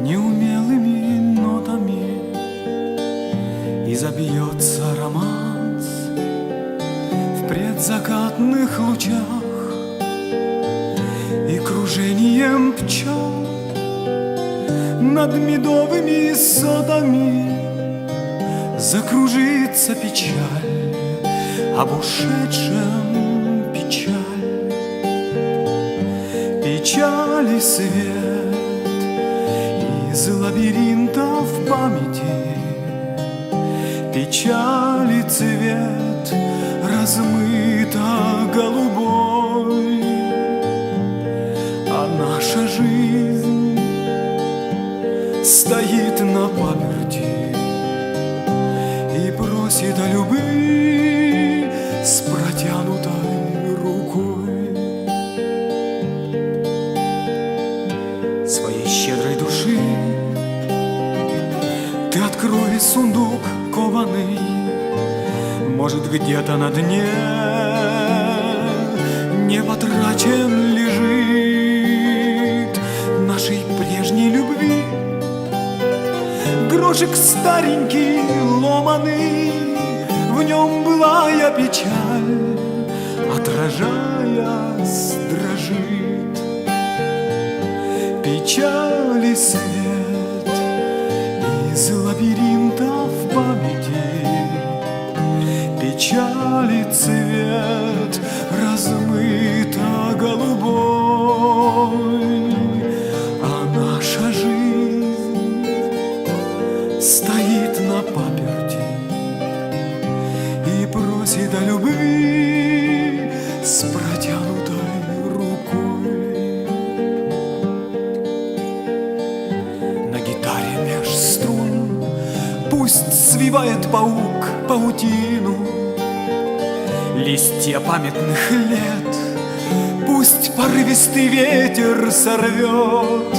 неумелыми нотами И забьется романс в предзакатных лучах И кружением пчел над медовыми садами Закружится печаль об ушедшем Печали цвет размыто голубой. А наша жизнь стоит на памяти И просит о любви с протянутой рукой. Своей щедрой души ты открой сундук кованый Может, где-то на дне. Не потрачен лежит Нашей прежней любви. Грошек старенький, ломаный В нем былая печаль Отражаясь, дрожит Печали Печали цвет размыто голубой А наша жизнь стоит на паперти И просит о любви с протянутой рукой. На гитаре меж струн Пусть свивает паук паутину Листья памятных лет. Пусть порывистый ветер сорвет.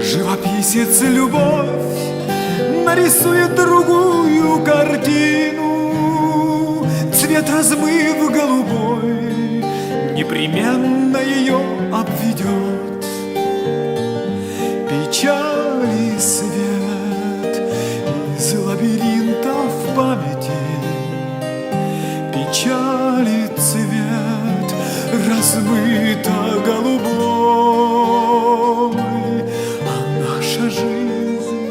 Живописец любовь Нарисует другую картину. Цвет размыв голубой Непременно размыто голубой а наша жизнь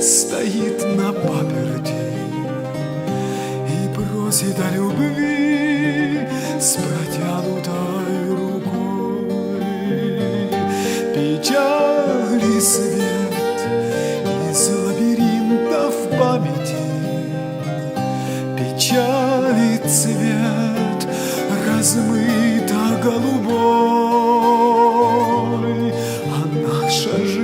стоит на паперти и просит о любви с протянутой рукой. Голубой, А наша жизнь